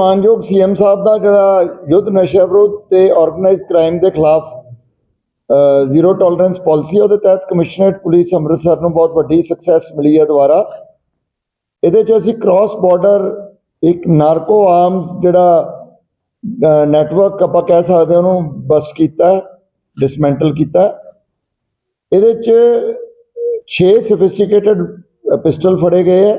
ਮਾਨਯੋਗ ਸੀਐਮ ਸਾਹਿਬ ਦਾ ਜਿਹੜਾ ਯੁੱਧ ਨਸ਼ਾ ਵਿਰੋਧ ਤੇ ਆਰਗੇਨਾਈਜ਼ਡ ਕ੍ਰਾਈਮ ਦੇ ਖਿਲਾਫ ਜ਼ੀਰੋ ਟੋਲਰੈਂਸ ਪਾਲਿਸੀ ਉਹਦੇ ਤਹਿਤ ਕਮਿਸ਼ਨਰੇਟ ਪੁਲਿਸ ਅੰਮ੍ਰਿਤਸਰ ਨੂੰ ਬਹੁਤ ਵੱਡੀ ਸਕਸੈਸ ਮਿਲੀ ਹੈ ਦੁਆਰਾ ਇਹਦੇ 'ਚ ਅਸੀਂ ਕ੍ਰਾਸ ਬਾਰਡਰ ਇੱਕ ਨਾਰਕੋ ਆਰਮਸ ਜਿਹੜਾ ਨੈਟਵਰਕ ਆਪਾਂ ਕਹਿ ਸਕਦੇ ਉਹਨੂੰ ਬਸਟ ਕੀਤਾ ਡਿਸਮੈਂਟਲ ਕੀਤਾ ਇਹਦੇ 'ਚ 6 ਸੋਫਿਸਟੀਕੇਟਡ ਪਿਸਟਲ ਫੜੇ ਗਏ ਹੈ।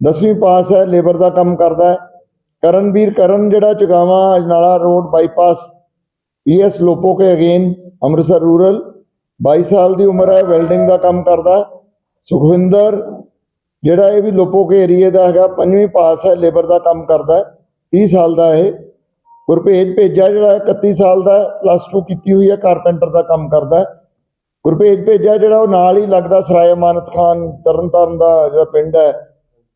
10ਵੀਂ ਪਾਸ ਹੈ, ਲੇਬਰ ਦਾ ਕੰਮ ਕਰਦਾ ਹੈ। ਕਰਨਵੀਰ, ਕਰਨ ਜਿਹੜਾ Chagawa, Ajnala road bypass, PS Lopoke again, Amritsar rural. 22 ਸਾਲ ਦੀ ਉਮਰ ਹੈ, ਵੈਲਡਿੰਗ ਦਾ ਕੰਮ ਕਰਦਾ ਸੁਖਵਿੰਦਰ, ਜਿਹੜਾ ਇਹ ਵੀ ਲੋਪੋਕੇ ਏਰੀਏ ਦਾ ਹੈਗਾ, ਪੰਜਵੀਂ ਪਾਸ ਹੈ, ਲੇਬਰ ਦਾ ਕੰਮ ਕਰਦਾ ਹੈ। 30 ਸਾਲ ਦਾ ਇਹ। ਗੁਰਭੇਜ ਭੇਜਾ ਜਿਹੜਾ ਹੈ 31 ਸਾਲ ਦਾ ਪਲੱਸ 2 ਕੀਤੀ ਹੋਈ ਹੈ, ਕਾਰਪੈਂਟਰ ਦਾ ਕੰਮ ਕਰਦਾ ਹੈ। ਗੁਰਭੇਜ ਭੇਜਾ ਜਿਹੜਾ ਉਹ ਨਾਲ ਹੀ ਲੱਗਦਾ, ਸਰਾਏ ਅਮਾਨਤ ਖਾਨ, ਤਰਨਤਾਰਨ ਦਾ ਜਿਹੜਾ ਪਿੰਡ ਹੈ।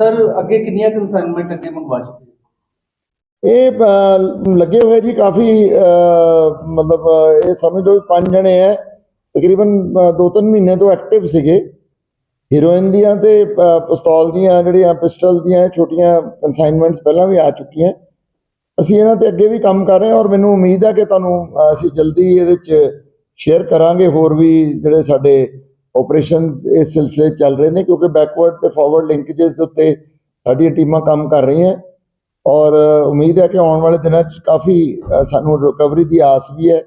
ਸਰ ਅੱਗੇ ਕਿੰਨੀਆਂ ਕਨਸਾਈਨਮੈਂਟ ਅੱਗੇ ਮੰਗਵਾ ਚੁੱਕੇ ਇਹ ਅਹ, ਲੱਗੇ ਹੋਏ ਜੀ ਕਾਫੀ ਅਹ, ਮਤਲਬ ਅਹ, ਇਹ ਸਮਝ ਲਓ ਵੀ ਪੰਜ ਜਣੇ ਹੈ ਤਕਰੀਬਨ 2-3 ਮਹੀਨੇ ਤੋਂ ਐਕਟਿਵ ਸੀਗੇ। ਹੀਰੋਇਨ ਦੀਆਂ ਤੇ ਅਹ, ਪਿਸਤੌਲ ਦੀਆਂ ਜਿਹੜੀਆਂ ਪਿਸਟਲ ਦੀਆਂ ਛੋਟੀਆਂ ਕਨਸਾਈਨਮੈਂਟਸ ਪਹਿਲਾਂ ਵੀ ਆ ਚੁੱਕੀਆਂ। ਅਸੀਂ ਇਹਨਾਂ ਤੇ ਅੱਗੇ ਵੀ ਕੰਮ ਕਰ ਰਹੇ ਹਾਂ ਔਰ ਮੈਨੂੰ ਉਮੀਦ ਹੈ ਕਿ ਤੁਹਾਨੂੰ ਅਹ, ਅਸੀਂ ਜਲਦੀ ਇਹਦੇ 'ਚ ਸ਼ੇਅਰ ਕਰਾਂਗੇ ਹੋਰ ਵੀ ਜਿਹੜੇ ਸਾਡੇ ਆਪਰੇਸ਼ਨਸ ਇਸ ਸਿਲਸਿਲੇ ਚੱਲ ਰਹੇ ਨੇ ਕਿਉਂਕਿ ਬੈਕਵਰਡ ਤੇ ਫਾਰਵਰਡ ਲਿੰਕੇजेस ਦੇ ਉੱਤੇ ਸਾਡੀਆਂ ਟੀਮਾਂ ਕੰਮ ਕਰ ਰਹੀਆਂ। ਔਰ ਉਮੀਦ ਹੈ ਕਿ ਆਉਣ ਵਾਲੇ ਦਿਨਾਂ 'ਚ ਕਾਫੀ ਸਾਨੂੰ ਰਿਕਵਰੀ ਦੀ ਆਸ ਵੀ ਹੈ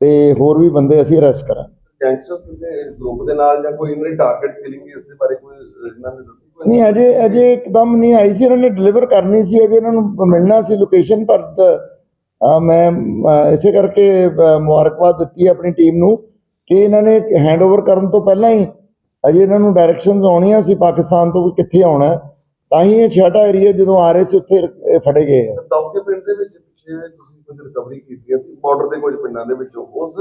ਤੇ ਹੋਰ ਵੀ ਬੰਦੇ ਅਸੀਂ ਅਰੈਸਟ ਕਰਾਂਗੇ। ਗੈਂਗਸਟਰ ਕਿਸੇ ਗਰੁੱਪ ਦੇ ਨਾਲ ਜਾਂ ਕੋਈ ਇਹਨਾਂ ਦੀ ਟਾਰਗੇਟ ਕਿਲਿੰਗ ਇਸ ਦੇ ਬਾਰੇ ਕੋਈ ਇਹਨਾਂ ਨੇ ਦੱਸੀ ਕੋਈ? ਨਹੀਂ ਅਜੇ ਅਜੇ ਇੱਕਦਮ ਨਹੀਂ ਆਈ ਸੀ। ਇਹਨਾਂ ਨੇ ਡਿਲੀਵਰ ਕਰਨੀ ਸੀ ਅਜੇ ਇਹਨਾਂ ਨੂੰ ਮਿਲਣਾ ਸੀ ਲੋਕੇਸ਼ਨ ਪਰ ਮੈਂ ਇਸੇ ਕਰਕੇ ਮੁਬਾਰਕਬਾਦ ਦਿੱਤੀ ਆਪਣੀ ਟੀਮ ਨੂੰ। ਕਿ ਇਹਨਾਂ ਨੇ ਹੈਂਡਓਵਰ ਕਰਨ ਤੋਂ ਪਹਿਲਾਂ ਹੀ ਅਜੇ ਇਹਨਾਂ ਨੂੰ ਡਾਇਰੈਕਸ਼ਨਸ ਆਉਣੀਆਂ ਸੀ ਪਾਕਿਸਤਾਨ ਤੋਂ ਕਿ ਕਿੱਥੇ ਆਉਣਾ ਤਾਂ ਹੀ ਇਹ ਛਾਟਾ ਏਰੀਆ ਜਦੋਂ ਆ ਰਹੇ ਸੀ ਉੱਥੇ ਫੜੇ ਗਏ ਆ। ਦੌਕੇ ਪਿੰਡ ਦੇ ਵਿੱਚ ਪਿੱਛੇ ਤੁਸੀਂ ਕੁਝ ਰਿਕਵਰੀ ਕੀਤੀ ਸੀ ਬਾਰਡਰ ਦੇ ਕੁਝ ਪਿੰਡਾਂ ਦੇ ਵਿੱਚੋਂ। ਉਸ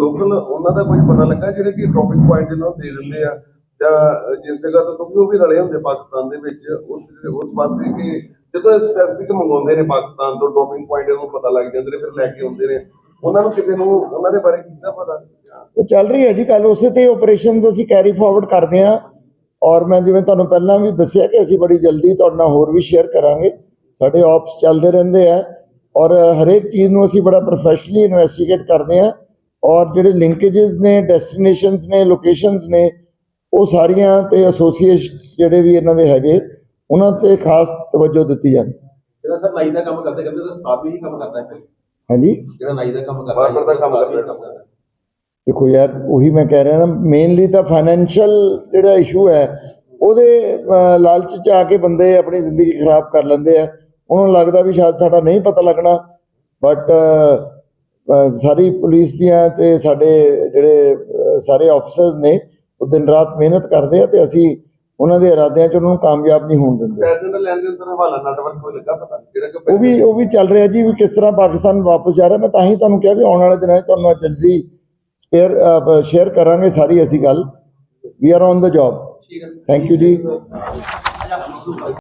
ਲੋਕਲ ਉਹਨਾਂ ਦਾ ਕੁਝ ਪਤਾ ਲੱਗਾ ਜਿਹੜੇ ਕਿ ਡ੍ਰੌਪਿੰਗ ਪੁਆਇੰਟ ਜਿਹਨਾਂ ਨੂੰ ਦੇ ਦਿੰਦੇ ਆ, ਜਾਂ ਜਿਸ ਜਗ੍ਹਾ ਤੋਂ ਕਿਉਂਕਿ ਉਹ ਵੀ ਰਲੇ ਹੁੰਦੇ ਪਾਕਿਸਤਾਨ ਦੇ ਵਿੱਚ, ਉਸ ਉਸ ਪਾਸੇ ਕਿ ਜਦੋਂ ਸਪੈਸੀਫਿਕ ਮੰਗਾਉਂਦੇ ਨੇ ਪਾਕਿਸਤਾਨ ਤੋਂ ਡ੍ਰੌਪਿੰਗ ਪੁਆਇੰਟ ਨੂੰ ਪਤਾ ਲੱਗ ਜਾਂਦੇ ਨੇ, ਫਿਰ ਲੈ ਕੇ ਆਉਂਦੇ ਨੇ। ਉਹਨਾਂ ਨੂੰ ਕਿਸੇ ਨੂੰ ਉਹਨਾਂ ਦੇ ਬਾਰੇ ਕਿੰਨਾ ਪਤਾ ਉਹ ਚੱਲ ਰਹੀ ਹੈ ਜੀ ਕੱਲ ਉਸੇ ਤੇ ਆਪਰੇਸ਼ਨਸ ਅਸੀਂ ਕੈਰੀ ਫਾਰਵਰਡ ਕਰਦੇ ਹਾਂ। ਔਰ ਮੈਂ ਜਿਵੇਂ ਤੁਹਾਨੂੰ ਪਹਿਲਾਂ ਵੀ ਦੱਸਿਆ ਕਿ ਅਸੀਂ ਬੜੀ ਜਲਦੀ ਤੁਹਾਡੇ ਨਾਲ ਹੋਰ ਵੀ ਸ਼ੇਅਰ ਕਰਾਂਗੇ। ਸਾਡੇ ਆਪਸ ਚੱਲਦੇ ਰਹਿੰਦੇ ਆ। ਔਰ ਹਰੇਕ ਚੀਜ਼ ਨੂੰ ਅਸੀਂ ਬੜਾ ਪ੍ਰੋਫੈਸ਼ਨਲੀ ਇਨਵੈਸਟੀਗੇਟ ਕਰਦੇ ਹਾਂ। ਔਰ ਜਿਹੜੇ ਲਿੰਕੇजेस ਨੇ ਡੈਸਟੀਨੇਸ਼ਨਸ ਨੇ ਲੋਕੇਸ਼ਨਸ ਨੇ ਉਹ ਸਾਰੀਆਂ ਤੇ ਐਸੋਸੀਏਸ਼ਨਸ ਜਿਹੜੇ ਵੀ ਇਹਨਾਂ ਦੇ ਹੈਗੇ ਉਹਨਾਂ ਤੇ ਖਾਸ ਤਵੱਜੋ ਦਿੱਤੀ ਜਾਂਦੀ। ਜਿਹੜਾ ਸਰ ਨਾਈ ਦਾ ਕੰਮ ਕਰਦੇ ਕਰਦੇ ਤਾਂ ਸਟਾਫ ਵੀ ਹੀ ਕੰਮ ਕਰਦਾ ਹੈ ਫਿਰ? ਹਾਂਜੀ? ਜਿਹੜਾ ਨਾਈ ਦਾ ਕੰਮ ਕਰਦਾ ਬਾਰਬਰ ਦਾ ਕੰਮ ਕਰਦਾ। ਦੇਖੋ ਯਾਰ ਉਹੀ ਮੈਂ ਕਹਿ ਰਿਹਾ ਨਾ ਮੇਨਲੀ ਤਾਂ ਫਾਈਨੈਂਸ਼ੀਅਲ ਜਿਹੜਾ ਇਸ਼ੂ ਹੈ ਉਹਦੇ ਲਾਲਚ ਚ ਆ ਕੇ ਬੰਦੇ ਆਪਣੀ ਜ਼ਿੰਦਗੀ ਖਰਾਬ ਕਰ ਲੈਂਦੇ ਆ। ਉਹਨਾਂ ਨੂੰ ਲੱਗਦਾ ਵੀ ਸ਼ਾਇਦ ਸਾਡਾ ਨਹੀਂ ਪਤਾ ਲੱਗਣਾ। ਬਟ ਸਾਰੀ ਪੁਲਿਸ ਦੀਆਂ ਤੇ ਸਾਡੇ ਜਿਹੜੇ ਸਾਰੇ ਆਫੀਸਰਸ ਨੇ ਉਹ ਦਿਨ ਰਾਤ ਮਿਹਨਤ ਕਰਦੇ ਆ ਤੇ ਅਸੀਂ ਉਹਨਾਂ ਦੇ ਇਰਾਦਿਆਂ ਚ ਉਹਨਾਂ ਨੂੰ ਕਾਮਯਾਬ ਨਹੀਂ ਹੋਣ ਦਿੰਦੇ। ਪੈਸੇ ਦਾ ਲੈਣ ਦੇਣ ਸਰ ਹਵਾਲਾ ਨੈਟਵਰਕ ਕੋਈ ਲੱਗਾ ਪਤਾ? ਜਿਹੜਾ ਕਿ ਉਹ ਵੀ ਉਹ ਵੀ ਚੱਲ ਰਿਹਾ ਜੀ ਵੀ ਕਿਸ ਤਰ੍ਹਾਂ ਪਾਕਿਸਤਾਨ ਵਾਪਸ ਜਾ ਰਿਹਾ। ਮੈਂ ਤਾਂ ਹੀ ਤੁਹਾਨੂੰ ਕਿਹਾ ਵੀ ਆਉਣ ਵਾਲੇ ਦਿਨਾਂ 'ਚ ਤੁਹਾਨੂੰ ਜਲਦੀ ਸਪੇਅਰ ਸ਼ੇਅਰ ਕਰਾਂਗੇ ਸਾਰੀ ਅਸੀਂ ਗੱਲ। We are on the job ਠੀਕ ਹੈ। ਥੈਂਕ ਯੂ ਜੀ।